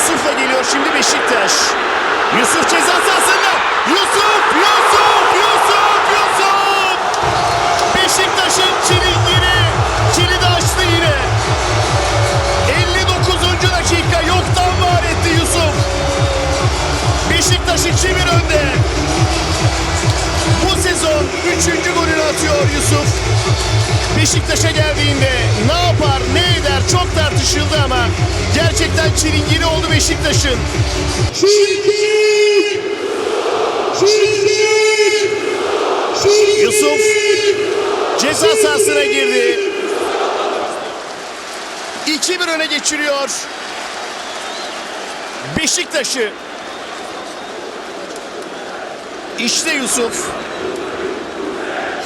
Yusuf'la geliyor şimdi Beşiktaş. Yusuf ceza sahasında. Yusuf, Yusuf, Yusuf, Yusuf. Beşiktaş'ın çilingiri kilidi açtı yine. 59. dakika yoktan var etti Yusuf. Beşiktaş 2-1 önde. Bu sezon 3. golünü atıyor Yusuf. Beşiktaş'a geldiğinde ne yapar, ne gerçekten çilingiri oldu Beşiktaş'ın. Yusuf ceza sahasına girdi. 2-1 öne geçiriyor. Beşiktaş'ı. İşte Yusuf.